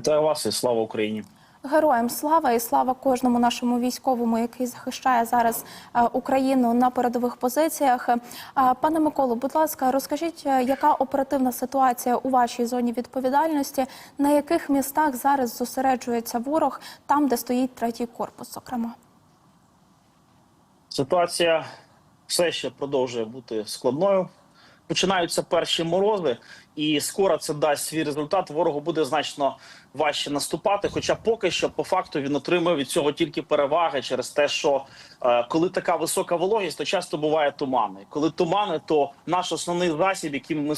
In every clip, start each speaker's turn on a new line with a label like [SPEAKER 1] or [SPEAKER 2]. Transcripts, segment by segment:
[SPEAKER 1] Вітаю вас і слава Україні.
[SPEAKER 2] Героям слава і слава кожному нашому військовому, який захищає зараз е, Україну на передових позиціях. Е, Пане Миколу, будь ласка, розкажіть, е, яка оперативна ситуація у вашій зоні відповідальності? На яких містах зараз зосереджується ворог, там, де стоїть третій корпус, зокрема?
[SPEAKER 1] Ситуація все ще продовжує бути складною. Починаються перші морози, і скоро це дасть свій результат. Ворогу буде значно важче наступати. Хоча поки що, по факту, він отримує від цього тільки переваги через те, що е, коли така висока вологість, то часто буває тумани. Коли тумани, то наш основний засіб, яким ми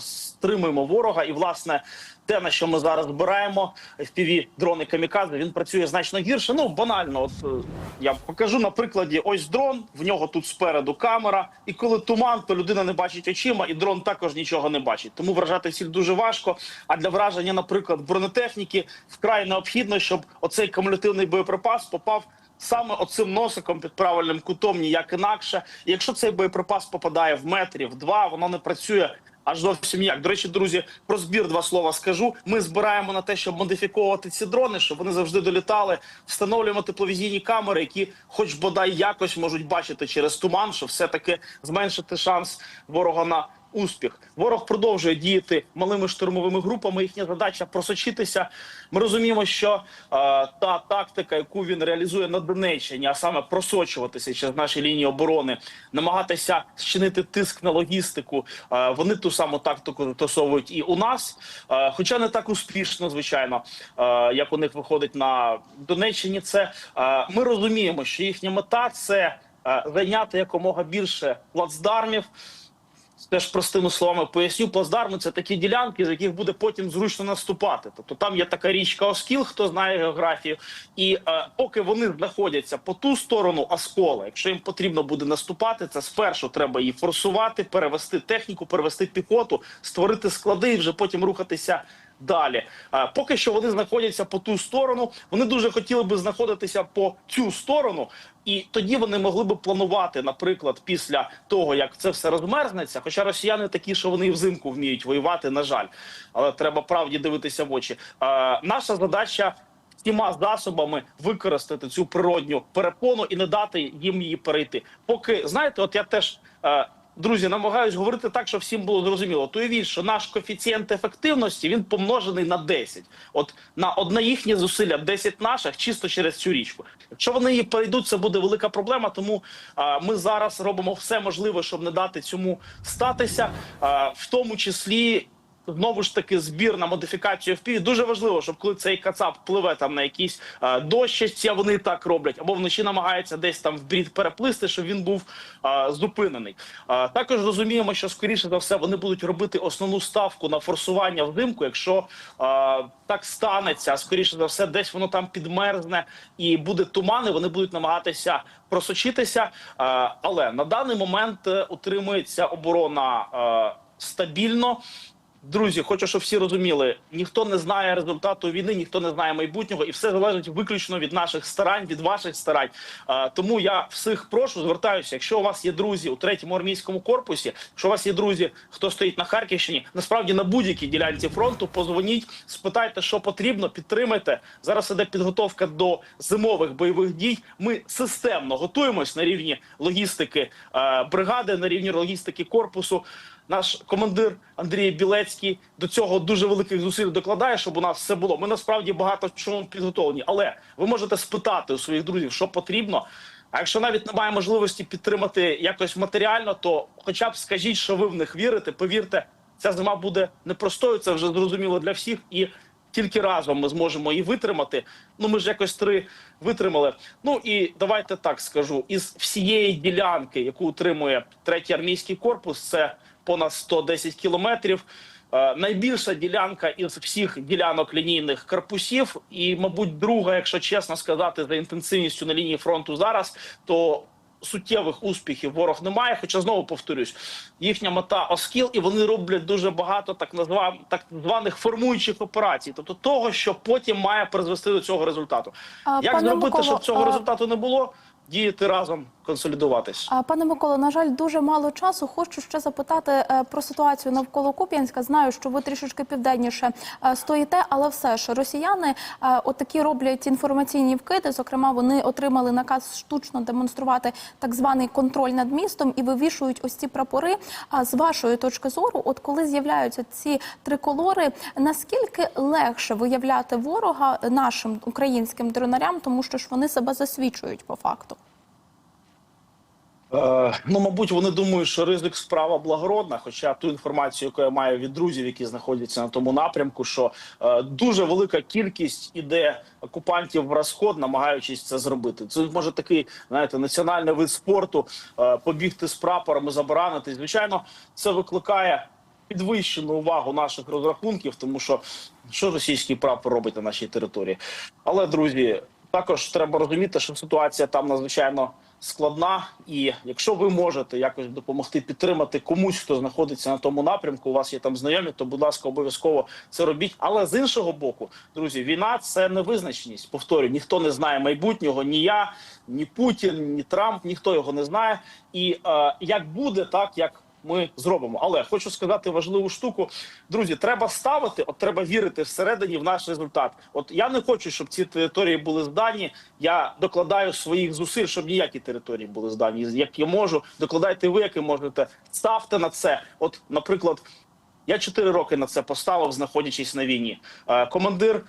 [SPEAKER 1] стримуємо ворога, і власне те, на що ми зараз збираємо, fpv дрони камікадзе, він працює значно гірше. Ну банально, от е, я покажу на прикладі. Ось дрон, в нього тут спереду камера, і коли туман, то людина не бачить очима, і дрон також нічого не бачить. Тому вражати ціль дуже важко. А для враження, наприклад, бронетехніки вкрай необхідно, щоб оцей кумулятивний боєприпас попав. Саме оцим носиком під правильним кутом, ніяк інакше. І якщо цей боєприпас попадає в метрів два, воно не працює аж зовсім ніяк. До речі, друзі, про збір два слова скажу. Ми збираємо на те, щоб модифіковувати ці дрони, щоб вони завжди долітали. Встановлюємо тепловізійні камери, які, хоч бодай якось можуть бачити через туман, щоб все таки зменшити шанс ворога на. Успіх ворог продовжує діяти малими штурмовими групами. Їхня задача просочитися. Ми розуміємо, що е, та тактика, яку він реалізує на Донеччині, а саме просочуватися через наші лінії оборони, намагатися зчинити тиск на логістику. Е, вони ту саму тактику застосовують і у нас, е, хоча не так успішно, звичайно, е, як у них виходить на Донеччині. Це е, ми розуміємо, що їхня мета це зайняти якомога більше плацдармів. Теж простими словами поясню, плацдарми це такі ділянки, з яких буде потім зручно наступати. Тобто там є така річка Оскіл, хто знає географію, і е, поки вони знаходяться по ту сторону Оскола, якщо їм потрібно буде наступати, це спершу треба її форсувати, перевести техніку, перевести піхоту, створити склади і вже потім рухатися. Далі, Е, поки що вони знаходяться по ту сторону. Вони дуже хотіли би знаходитися по цю сторону, і тоді вони могли би планувати, наприклад, після того як це все розмерзнеться. Хоча росіяни такі, що вони і взимку вміють воювати, на жаль, але треба правді дивитися в очі. Е, наша задача. Всіма засобами використати цю природню перепону і не дати їм її перейти. Поки знаєте, от я теж е, друзі намагаюсь говорити так, щоб всім було зрозуміло. То уявіть, що наш коефіцієнт ефективності він помножений на 10. От на одне їхнє зусилля 10 наших чисто через цю річку. Якщо вони її перейдуть, це буде велика проблема. Тому а, ми зараз робимо все можливе, щоб не дати цьому статися, а, в тому числі. Знову ж таки, збір на модифікацію FPV. дуже важливо, щоб коли цей кацап пливе там на якісь е, дощечці, а вони так роблять, або вночі намагаються десь там в брід переплисти, щоб він був е, зупинений. Е, також розуміємо, що скоріше за все вони будуть робити основну ставку на форсування взимку. Якщо е, так станеться, скоріше за все, десь воно там підмерзне і буде туман, і вони будуть намагатися просочитися. Е, але на даний момент е, утримується оборона е, стабільно. Друзі, хочу, щоб всі розуміли: ніхто не знає результату війни, ніхто не знає майбутнього, і все залежить виключно від наших старань, від ваших старань. А, тому я всіх прошу, звертаюся. Якщо у вас є друзі у третьому армійському корпусі, якщо у вас є друзі, хто стоїть на Харківщині, насправді на будь-якій ділянці фронту, позвоніть, спитайте, що потрібно, підтримайте. Зараз іде підготовка до зимових бойових дій. Ми системно готуємось на рівні логістики е, бригади, на рівні логістики корпусу. Наш командир Андрій Білецький до цього дуже великих зусиль докладає, щоб у нас все було. Ми насправді багато чому підготовлені, але ви можете спитати у своїх друзів, що потрібно. А якщо навіть немає можливості підтримати якось матеріально, то хоча б скажіть, що ви в них вірите. Повірте, ця зима буде непростою. Це вже зрозуміло для всіх і. Тільки разом ми зможемо її витримати. Ну ми ж якось три витримали. Ну і давайте так скажу: із всієї ділянки, яку утримує третій армійський корпус, це понад 110 кілометрів. Е, Найбільша ділянка із всіх ділянок лінійних корпусів, і, мабуть, друга, якщо чесно сказати, за інтенсивністю на лінії фронту зараз, то суттєвих успіхів ворог не має. Хоча знову повторюсь, їхня мета оскіл, і вони роблять дуже багато так назва так званих формуючих операцій, тобто того, що потім має призвести до цього результату.
[SPEAKER 2] А,
[SPEAKER 1] Як зробити,
[SPEAKER 2] Миколо,
[SPEAKER 1] щоб цього
[SPEAKER 2] а-
[SPEAKER 1] результату не було? Діяти разом консолідуватись.
[SPEAKER 2] Пане Миколо, на жаль, дуже мало часу. Хочу ще запитати е, про ситуацію навколо Куп'янська. Знаю, що ви трішечки південніше е, стоїте, але все ж росіяни е, отакі роблять інформаційні вкиди. Зокрема, вони отримали наказ штучно демонструвати так званий контроль над містом і вивішують ось ці прапори. А з вашої точки зору, от коли з'являються ці триколори, наскільки легше виявляти ворога нашим українським дронарям, тому що ж вони себе засвідчують по факту?
[SPEAKER 1] Е, ну, мабуть, вони думають, що ризик справа благородна. Хоча ту інформацію, яку я маю від друзів, які знаходяться на тому напрямку, що е, дуже велика кількість іде окупантів в розход, намагаючись це зробити. Це може такий, знаєте, національний вид спорту е, побігти з прапором і забаранити. Звичайно, це викликає. Підвищену увагу наших розрахунків, тому що що російський прапор робить на нашій території. Але друзі, також треба розуміти, що ситуація там надзвичайно складна, і якщо ви можете якось допомогти підтримати комусь, хто знаходиться на тому напрямку, у вас є там знайомі, то будь ласка, обов'язково це робіть. Але з іншого боку, друзі, війна це невизначеність. Повторюю, ніхто не знає майбутнього, ні я, ні Путін, ні Трамп, ніхто його не знає. І е, як буде, так як ми зробимо. Але хочу сказати важливу штуку. Друзі, треба ставити, от треба вірити всередині в наш результат. От я не хочу, щоб ці території були здані. Я докладаю своїх зусиль, щоб ніякі території були здані. Як я можу, докладайте ви, як ви можете. Ставте на це. От, наприклад, я чотири роки на це поставив, знаходячись на війні. Е, Командир.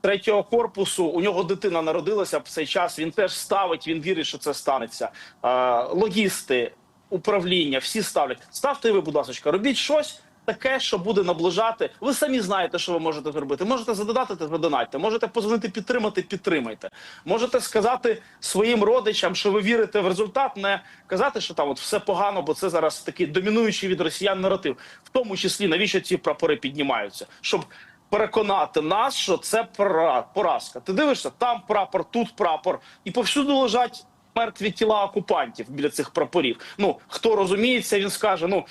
[SPEAKER 1] Третього корпусу у нього дитина народилася в цей час. Він теж ставить. Він вірить, що це станеться. Е, логісти, управління, всі ставлять. Ставте ви, будь ласка, робіть щось таке, що буде наближати. Ви самі знаєте, що ви можете зробити. Можете задонатити, задонатьте. Можете позвонити, підтримати, підтримайте. Можете сказати своїм родичам, що ви вірите в результат, не казати, що там от все погано, бо це зараз такий домінуючий від росіян наратив. В тому числі навіщо ці прапори піднімаються, щоб. Переконати нас, що це пора- поразка. Ти дивишся, там прапор, тут прапор, і повсюду лежать мертві тіла окупантів біля цих прапорів. Ну хто розуміється, він скаже: ну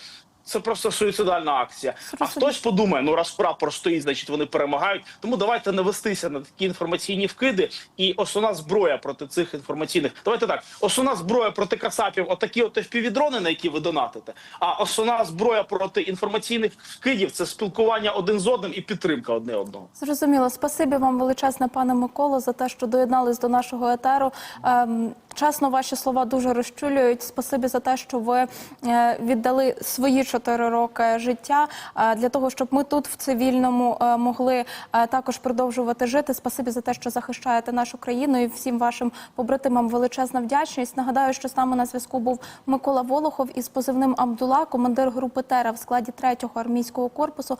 [SPEAKER 1] це просто суїцидальна акція. А хтось подумає, ну раз прапор стоїть, значить вони перемагають. Тому давайте не вестися на такі інформаційні вкиди. І основна зброя проти цих інформаційних. Давайте так. Основна зброя проти кацапів, отакі от FPV-дрони, на які ви донатите. А основна зброя проти інформаційних вкидів це спілкування один з одним і підтримка одне одного.
[SPEAKER 2] Зрозуміло. Спасибі вам величезне, пане Миколо, за те, що доєднались до нашого етеру. Ем, чесно, ваші слова дуже розчулюють. Спасибі за те, що ви е, віддали свої чотири роки життя е, для того, щоб ми тут в цивільному е, могли також продовжувати жити. Спасибі за те, що захищаєте нашу країну і всім вашим побратимам величезна вдячність. Нагадаю, що з нами на зв'язку був Микола Волохов із позивним Абдула, командир групи Тера в складі 3-го армійського корпусу.